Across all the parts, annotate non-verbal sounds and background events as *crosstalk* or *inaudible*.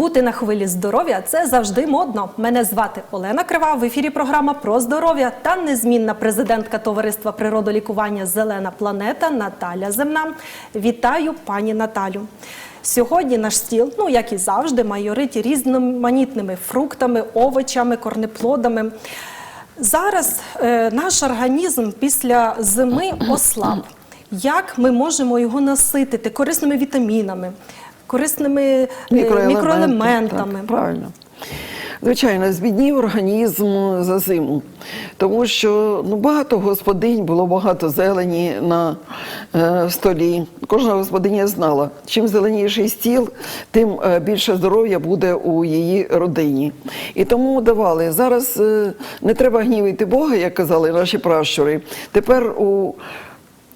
Бути на хвилі здоров'я це завжди модно. Мене звати Олена Крива. В ефірі програма про здоров'я та незмінна президентка товариства природолікування Зелена планета Наталя Земна. Вітаю пані Наталю. Сьогодні наш стіл, ну як і завжди, майорить різноманітними фруктами, овочами, корнеплодами. Зараз е, наш організм після зими ослаб. Як ми можемо його наситити корисними вітамінами, корисними е, мікроелементами? Так, правильно. Звичайно, збіднів організм за зиму, тому що ну, багато господинь було багато зелені на е, столі. Кожна господиня знала, чим зеленіший стіл, тим е, більше здоров'я буде у її родині. І тому давали. Зараз е, не треба гнівити Бога, як казали наші пращури. Тепер у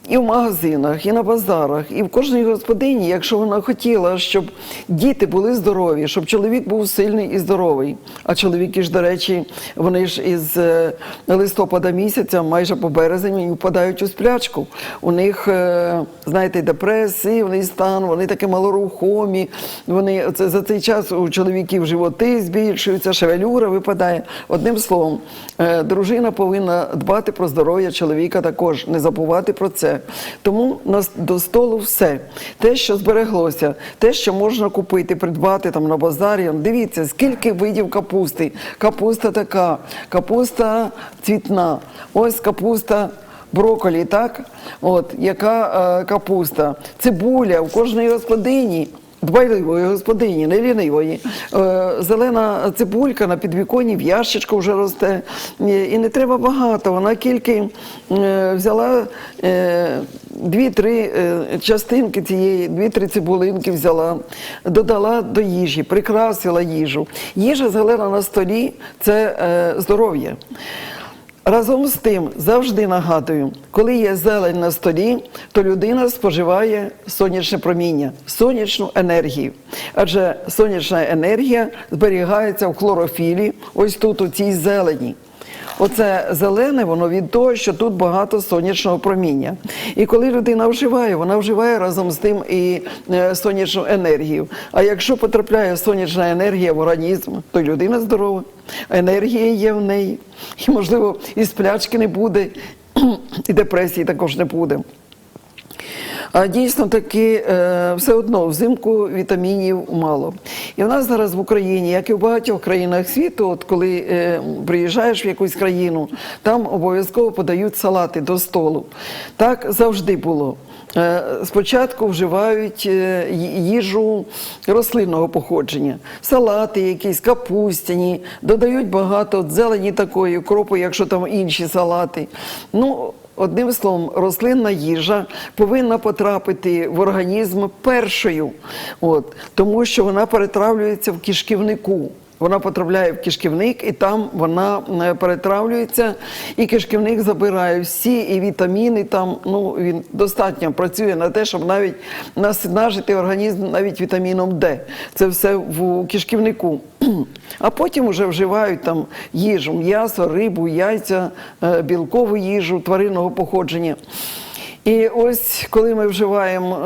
і в магазинах, і на базарах, і в кожній господині, якщо вона хотіла, щоб діти були здорові, щоб чоловік був сильний і здоровий. А чоловіки ж, до речі, вони ж із е, листопада місяця, майже по березень, впадають у сплячку. У них, е, знаєте, депресивний стан, вони такі малорухомі. Вони це за цей час у чоловіків животи збільшуються, шевелюра випадає. Одним словом, е, дружина повинна дбати про здоров'я чоловіка також, не забувати про це. Тому нас до столу все. Те, що збереглося, те, що можна купити, придбати там на базарі. Дивіться, скільки видів капусти. Капуста така, капуста цвітна, ось капуста. Броколі, так? От, яка е, капуста, цибуля в кожній господині, дбайливої господині, не лінивої. Е, зелена цибулька на підвіконні в ящичку вже росте. Е, І не треба багато. Вона тільки е, взяла дві-три частинки цієї, дві-три цибулинки взяла, додала до їжі, прикрасила їжу. Їжа зелена на столі це здоров'я. Разом з тим, завжди нагадую, коли є зелень на столі, то людина споживає сонячне проміння, сонячну енергію. Адже сонячна енергія зберігається в хлорофілі, ось тут у цій зелені. Оце зелене, воно від того, що тут багато сонячного проміння. І коли людина вживає, вона вживає разом з тим і е, сонячну енергію. А якщо потрапляє сонячна енергія в організм, то людина здорова, енергія є в неї. І, можливо, і сплячки не буде, *clears throat* і депресії також не буде. А дійсно таки е, все одно взимку вітамінів мало. І в нас зараз в Україні, як і в багатьох країнах світу, от коли е, приїжджаєш в якусь країну, там обов'язково подають салати до столу. Так завжди було. Е, Спочатку вживають їжу рослинного походження, салати якісь, капустяні, додають багато зелені такої, кропу, якщо там інші салати. Ну, Одним словом, рослинна їжа повинна потрапити в організм першою, от, тому що вона перетравлюється в кишківнику. Вона потрапляє в кишківник, і там вона е, перетравлюється, і кишківник забирає всі і вітаміни. Там ну він достатньо працює на те, щоб навіть наснажити організм навіть вітаміном Д. Це все в кишківнику. А потім вже вживають там їжу, м'ясо, рибу, яйця, е, білкову їжу тваринного походження. І ось коли ми вживаємо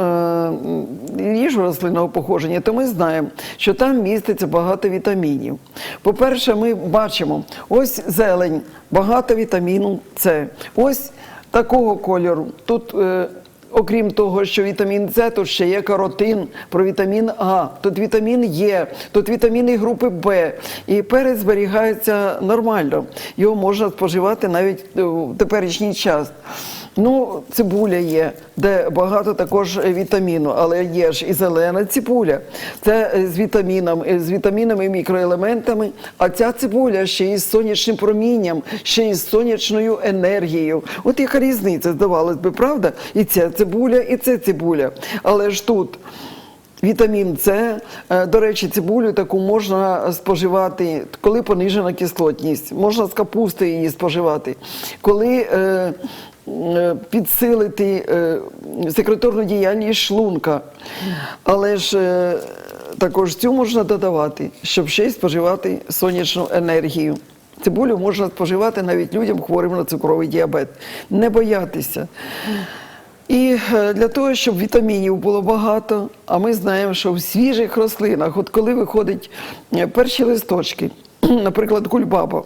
е, їжу рослинного походження, то ми знаємо, що там міститься багато вітамінів. По-перше, ми бачимо ось зелень, багато вітаміну С. Ось такого кольору. Тут е, Окрім того, що вітамін С, тут ще є каротин, про вітамін А, тут вітамін Е, тут вітаміни групи Б. І перець зберігається нормально. Його можна споживати навіть е, в теперішній час. Ну, цибуля є, де багато також вітаміну, але є ж і зелена цибуля. Це е, з вітамінами, з вітамінами і мікроелементами. А ця цибуля ще й з сонячним промінням, ще й з сонячною енергією. От яка різниця, здавалось би, правда? І ця цибуля, і це цибуля. Але ж тут. Вітамін С, Е, до речі, цибулю таку можна споживати, коли понижена кислотність. Можна з капусти її споживати. Коли е, е, підсилити е, секреторну діяльність шлунка. Але ж е, також цю можна додавати, щоб ще й споживати сонячну енергію. Цибулю можна споживати навіть людям хворим на цукровий діабет. Не боятися. І е, для того, щоб вітамінів було багато, а ми знаємо, що в свіжих рослинах, от коли виходять е, перші листочки, *clears throat* наприклад, кульбаба,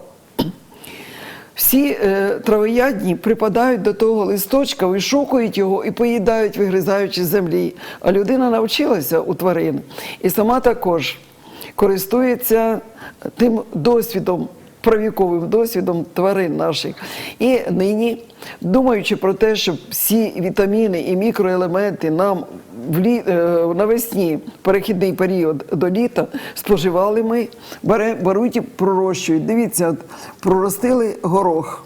всі е, травоядні припадають до того листочка, вишукують його і поїдають, вигризаючи з землі. А людина навчилася у тварин і сама також користується тим досвідом, правіковим досвідом тварин наших. І нині, думаючи про те, щоб всі вітаміни і мікроелементи нам навесні, перехідний період до літа, споживали ми, беруть і пророщують. Дивіться, проростили горох.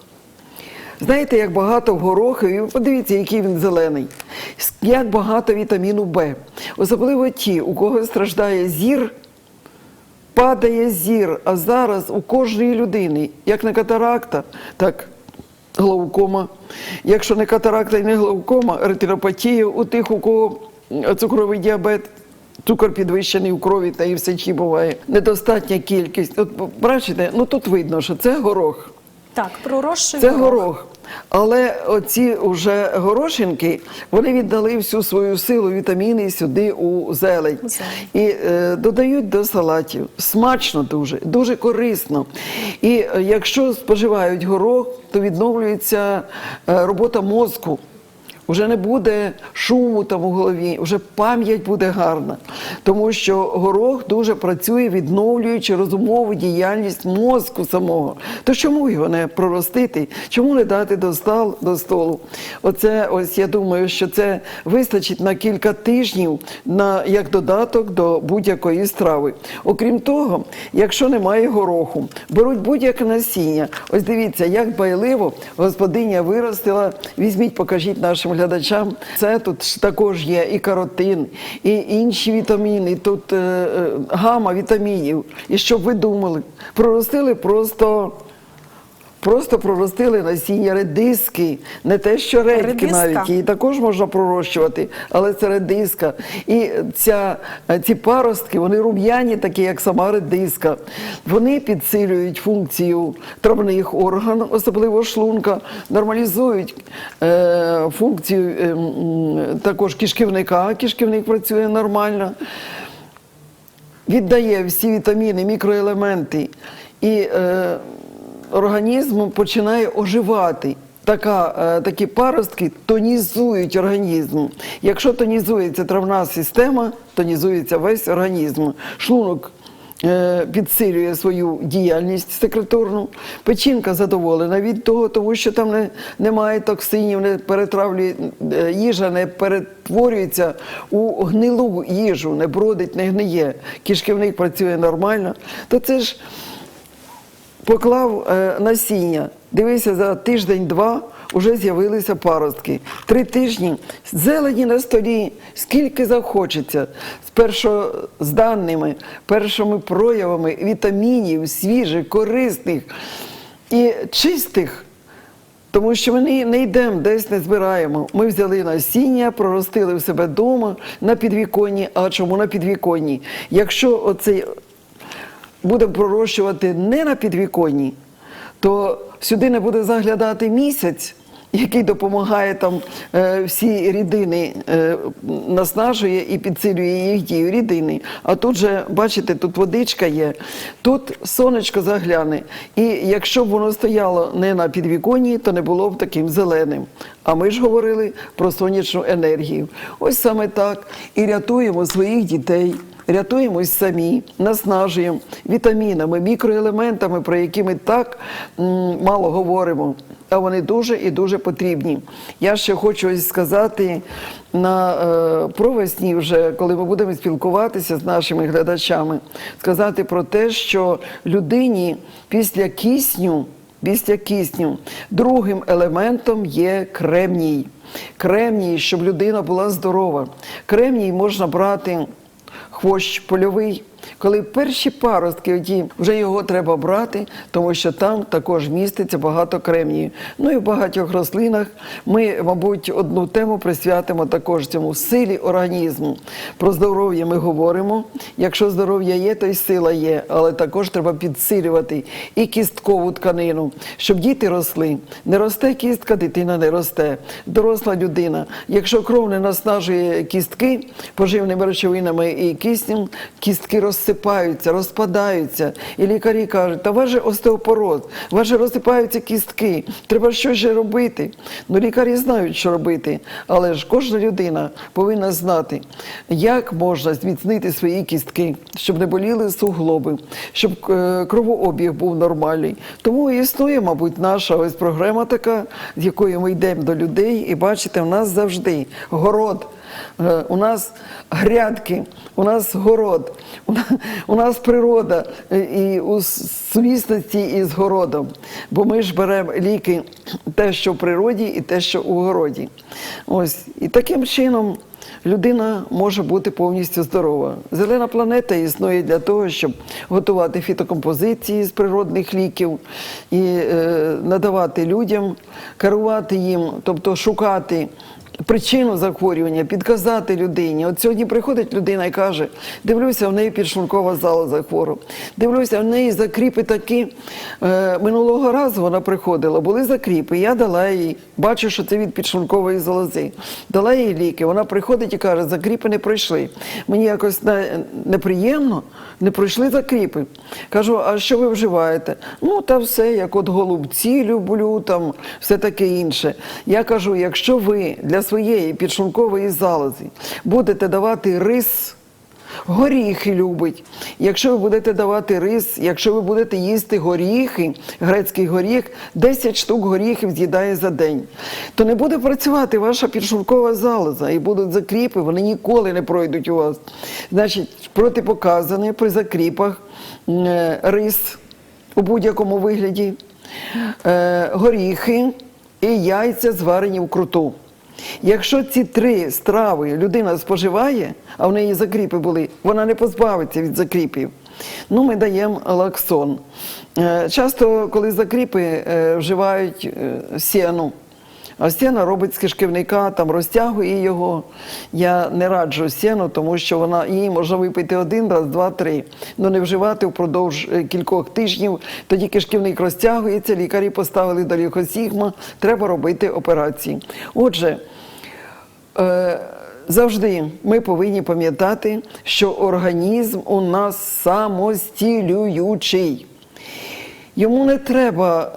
Знаєте, як багато в горохові, подивіться, який він зелений, як багато вітаміну Б. Особливо ті, у кого страждає зір, падає зір. А зараз у кожної людини, як не катаракта, так глаукома. Якщо не катаракта і не глаукома, ретинопатія у тих, у кого цукровий діабет. Цукор підвищений у крові та і в сечі буває. Недостатня кількість. От бачите, ну тут видно, що це горох. Так, пророщує Це горох. Але оці вже горошинки, вони віддали всю свою силу, вітаміни сюди у зелень. У зелень. І е, додають до салатів. Смачно дуже, дуже корисно. І е, якщо споживають горох, то відновлюється е, робота мозку. Уже не буде шуму там у голові, вже пам'ять буде гарна, тому що горох дуже працює, відновлюючи розумову діяльність мозку самого. То чому його не проростити? Чому не дати до, стал, до столу? Оце ось я думаю, що це вистачить на кілька тижнів на як додаток до будь-якої страви. Окрім того, якщо немає гороху, беруть будь-яке насіння. Ось дивіться, як байливо господиня виростила. Візьміть, покажіть нашим глядачам. Це тут також є і каротин, і інші вітаміни. Тут е, е, гама вітамінів. І щоб ви думали, проростили просто. Просто проростили насіння редиски, не те, що редьки Редиска? навіть її також можна пророщувати, але це редиска. І ця, ці паростки, вони рум'яні, такі як сама редиска. Вони підсилюють функцію травних органів, особливо шлунка, нормалізують е, функцію е, також кишківника. Кишківник працює нормально віддає всі вітаміни, мікроелементи, і е, організм починає оживати. Така, е, такі паростки тонізують організм. Якщо тонізується травна система, тонізується весь організм. Шлунок е, підсилює свою діяльність секреторну. Печінка задоволена від того, тому що там не, немає токсинів, не перетравлює е, їжа, не перетворюється у гнилу їжу, не бродить, не гниє. Кишківник працює нормально. То це ж поклав е, насіння. Дивися, за тиждень-два вже з'явилися паростки. Три тижні зелені на столі, скільки захочеться, з першо, з даними, першими проявами вітамінів, свіжих, корисних і чистих. Тому що ми не йдемо, десь не збираємо. Ми взяли насіння, проростили в себе вдома на підвіконні. А чому на підвіконні? Якщо оцей будемо пророщувати не на підвіконні, то сюди не буде заглядати місяць, який допомагає там е, всі рідини, е, наснажує і підсилює їх дію рідини. А тут же, бачите, тут водичка є, тут сонечко загляне. І якщо б воно стояло не на підвіконні, то не було б таким зеленим. А ми ж говорили про сонячну енергію. Ось саме так і рятуємо своїх дітей. Рятуємось самі, наснажуємо вітамінами, мікроелементами, про які ми так мало говоримо, а вони дуже і дуже потрібні. Я ще хочу сказати на е, провесні, вже коли ми будемо спілкуватися з нашими глядачами, сказати про те, що людині після кисню. Після кисню другим елементом є кремній. Кремній, щоб людина була здорова. Кремній можна брати хвощ польовий, Коли перші паростки, оті, вже його треба брати, тому що там також міститься багато кремнію. Ну і в багатьох рослинах ми, мабуть, одну тему присвятимо також цьому силі організму. Про здоров'я ми говоримо. Якщо здоров'я є, то й сила є, але також треба підсилювати і кісткову тканину, щоб діти росли. Не росте кістка, дитина не росте. Доросла людина. Якщо кров не наснажує кістки поживними речовинами і киснем, кістки розсипаються, розпадаються. І лікарі кажуть, та у вас же остеопороз, у вас же розсипаються кістки, треба щось же робити. Ну, лікарі знають, що робити, але ж кожна людина повинна знати, як можна зміцнити свої кістки, щоб не боліли суглоби, щоб е, кровообіг був нормальний. Тому існує, мабуть, наша ось програма така, з якою ми йдемо до людей, і бачите, в нас завжди город. Е, У нас грядки, у нас город, у нас природа е, і у сумісності із городом. Бо ми ж беремо ліки, те, що в природі, і те, що у городі. Ось. І таким чином людина може бути повністю здорова. Зелена планета існує для того, щоб готувати фітокомпозиції з природних ліків і е, надавати людям, керувати їм, тобто шукати причину захворювання, підказати людині. От сьогодні приходить людина і каже: дивлюся, в неї підшлункова залоза хвора. Дивлюся, в неї закріпи такі. Е, минулого разу вона приходила, були закріпи. Я дала їй, бачу, що це від підшлункової залози. Дала їй ліки. Вона приходить і каже, закріпи не пройшли. Мені якось не- неприємно, не пройшли закріпи. Кажу, а що ви вживаєте? Ну, та все, як от голубці люблю, там все таке інше. Я кажу, якщо ви для своєї підшлункової залози будете давати рис. Горіхи любить. Якщо ви будете давати рис, якщо ви будете їсти горіхи, грецький горіх, 10 штук горіхів з'їдає за день, то не буде працювати ваша підшлункова залоза і будуть закріпи, вони ніколи не пройдуть у вас. Значить, протипоказане при закріпах е, рис у будь-якому вигляді, е, горіхи і яйця зварені в круту. Якщо ці три страви людина споживає, а в неї закріпи були, вона не позбавиться від закріпів. Ну, ми даємо лаксон. Е, Часто, коли закріпи е, вживають е, сіну, а сіна робить з кишківника, там розтягує його. Я не раджу сіну, тому що вона її можна випити один раз, два, три. Ну не вживати впродовж е, кількох тижнів. Тоді кишківник розтягується, лікарі поставили далікосігма, треба робити операції. Отже, е, завжди ми повинні пам'ятати, що організм у нас самостілюючий. Йому не треба е,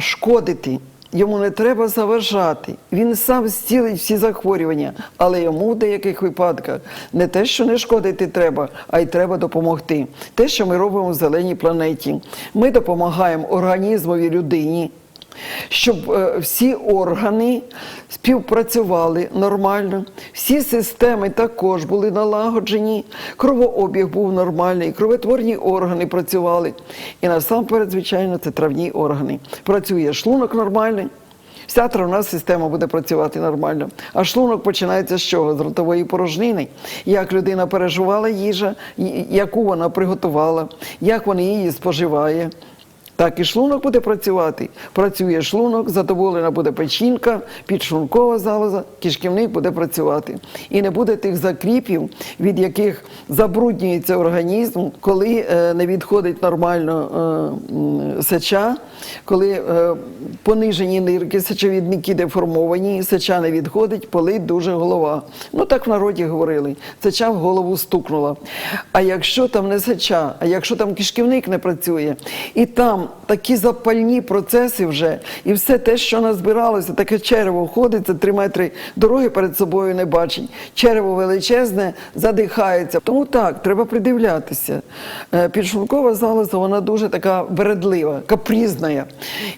шкодити, йому не треба заважати. Він сам зцілить всі захворювання, але йому в деяких випадках не те, що не шкодити треба, а й треба допомогти. Те, що ми робимо в зеленій планеті. Ми допомагаємо організмові людині. Щоб е, всі органи співпрацювали нормально, всі системи також були налагоджені, кровообіг був нормальний, кроветворні органи працювали. І насамперед, звичайно, це травні органи. Працює шлунок нормальний. Вся травна система буде працювати нормально. А шлунок починається з чого? З ротової порожнини. Як людина переживала їжа, яку вона приготувала, як вона її споживає. Так і шлунок буде працювати. Працює шлунок, задоволена буде печінка, підшлункова залоза, кишківник буде працювати. І не буде тих закріпів, від яких забруднюється організм, коли е, не відходить нормально е, сеча, коли е, понижені нирки, сечовідники деформовані, сеча не відходить, болить дуже голова. Ну так в народі говорили. Сеча в голову стукнула. А якщо там не сеча, а якщо там кишківник не працює, і там такі запальні процеси вже, і все те, що назбиралося, таке черево ходить, три метри дороги перед собою не бачить. Черево величезне, задихається. Тому так, треба придивлятися. Е, Підшлункова залоза, вона дуже така вередлива, капрізна.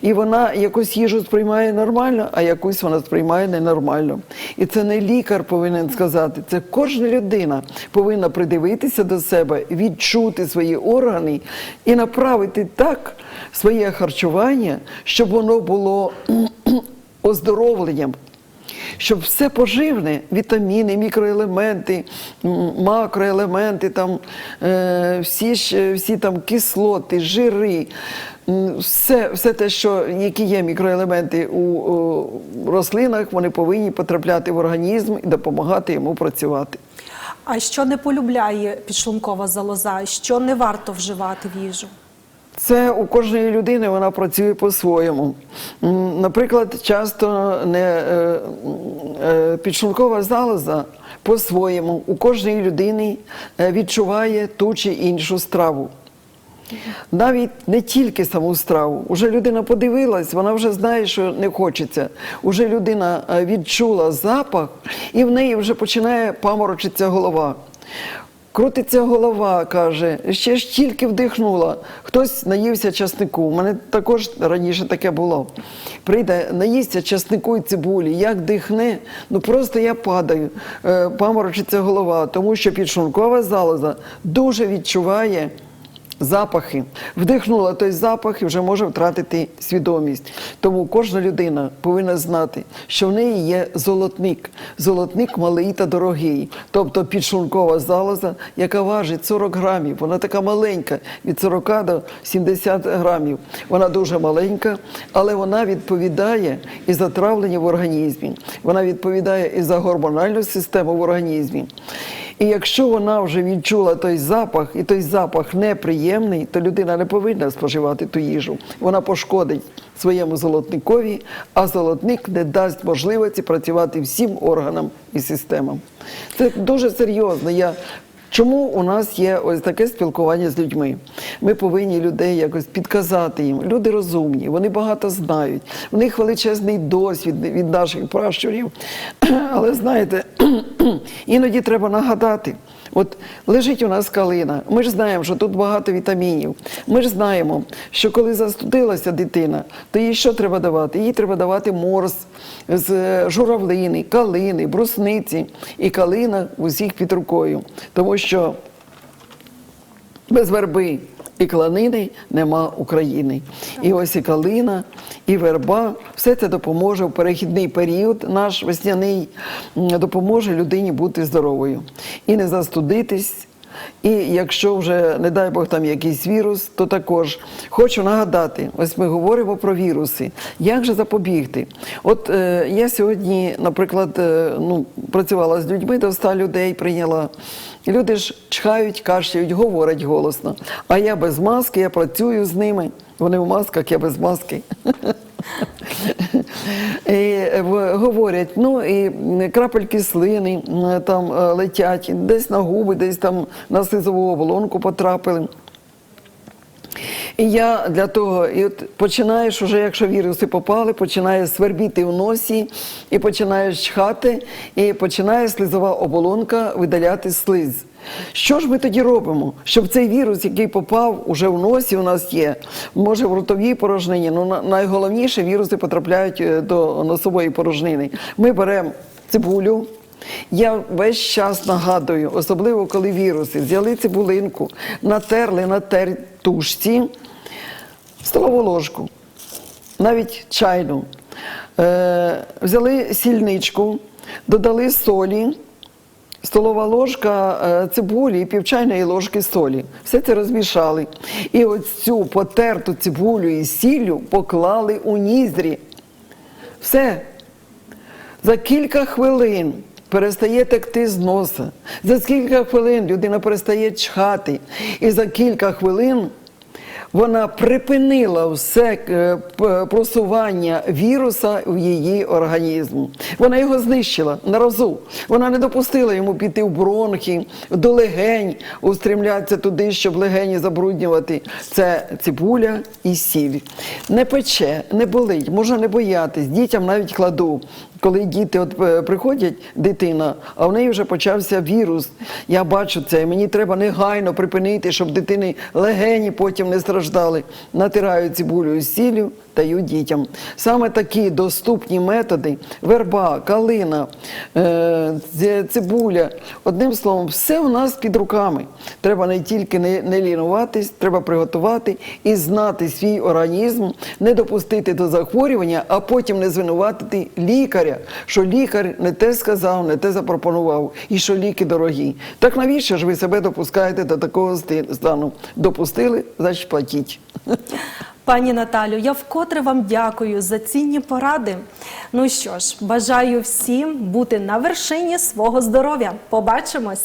І вона якусь їжу сприймає нормально, а якусь вона сприймає ненормально. І це не лікар повинен сказати, це кожна людина повинна придивитися до себе, відчути свої органи і направити так своє харчування, щоб воно було *clears throat* оздоровленням. щоб все поживне, вітаміни, мікроелементи, макроелементи, там, е, всі, ж- всі там кислоти, жири, все, все те, що, які є мікроелементи у рослинах, вони повинні потрапляти в організм і допомагати йому працювати. А що не полюбляє підшлункова залоза? Що не варто вживати в їжу? Це у кожної людини вона працює по-своєму. Наприклад, часто не е, е, підшлункова залоза по-своєму у кожної людини е, відчуває ту чи іншу страву. Навіть не тільки саму страву. Уже людина подивилась, вона вже знає, що не хочеться. Уже людина відчула запах, і в неї вже починає паморочитися голова. Крутиться голова, каже, ще ж тільки вдихнула. Хтось наївся часнику. У мене також раніше таке було. Прийде, наїсться часнику і цибулі, як дихне, ну просто я падаю, е, паморочиться голова, тому що підшункова залоза дуже відчуває запахи. Вдихнула той запах і вже може втратити свідомість. Тому кожна людина повинна знати, що в неї є золотник. Золотник малий та дорогий. Тобто підшлункова залоза, яка важить 40 грамів. Вона така маленька, від 40 до 70 грамів. Вона дуже маленька, але вона відповідає і за травлення в організмі. Вона відповідає і за гормональну систему в організмі. І якщо вона вже відчула той запах, і той запах неприємний, то людина не повинна споживати ту їжу. Вона пошкодить своєму золотникові, а золотник не дасть можливості працювати всім органам і системам. Це дуже серйозно. Я Чому у нас є ось таке спілкування з людьми? Ми повинні людей якось підказати їм. Люди розумні, вони багато знають, у них величезний досвід від наших пращурів. *clears throat* Але знаєте, *clears throat* іноді треба нагадати. От лежить у нас калина. Ми ж знаємо, що тут багато вітамінів. Ми ж знаємо, що коли застудилася дитина, то їй що треба давати? Їй треба давати морс з е, журавлини, калини, брусниці. І калина усіх під рукою. Тому що без верби і кланини нема України. І ось і калина, і верба, все це допоможе в перехідний період, наш весняний, допоможе людині бути здоровою і не застудитись. І якщо вже, не дай Бог, там якийсь вірус, то також хочу нагадати: ось ми говоримо про віруси. Як же запобігти? От е, я сьогодні, наприклад, е, ну, працювала з людьми, до 100 людей прийняла. Люди ж чхають, кашляють, говорять голосно. А я без маски, я працюю з ними. Вони в масках, я без маски. І е, говорять, ну і крапельки слини там е, летять, десь на губи, десь там на сизову оболонку потрапили. І я для того, і от починаєш уже, якщо віруси попали, починає свербіти в носі, і починаєш чхати, і починає слизова оболонка видаляти слиз. Що ж ми тоді робимо? Щоб цей вірус, який попав уже в носі, у нас є, може в ротовій порожнині, ну на- найголовніше віруси потрапляють е, до носової порожнини. Ми беремо цибулю. Я весь час нагадую, особливо коли віруси, взяли цибулинку, натерли на тертушці, столову ложку, навіть чайну, е, взяли сільничку, додали солі, столова ложка е, цибулі і півчайної ложки солі. Все це розмішали. І ось цю потерту цибулю і сіллю поклали у ніздрі. Все. За кілька хвилин перестає текти з носа. За кілька хвилин людина перестає чхати. І за кілька хвилин вона припинила все е, просування віруса в її організм. Вона його знищила на разу. Вона не допустила йому піти в бронхи, до легень, устремлятися туди, щоб легені забруднювати. Це цибуля і сіль. Не пече, не болить, можна не боятись. Дітям навіть кладу. Коли діти от е, приходять, дитина, а в неї вже почався вірус. Я бачу це, і мені треба негайно припинити, щоб дитини легені потім не страждали. Натираю цибулю з сіллю, дають дітям. Саме такі доступні методи: верба, калина, е, цибуля. Одним словом, все у нас під руками. Треба не тільки не, лінуватись, треба приготувати і знати свій організм, не допустити до захворювання, а потім не звинуватити лікаря, що лікар не те сказав, не те запропонував, і що ліки дорогі. Так навіщо ж ви себе допускаєте до такого стану? Допустили, значить платіть. *laughs* Пані Наталю, я вкотре вам дякую за цінні поради. Ну що ж, бажаю всім бути на вершині свого здоров'я. Побачимось!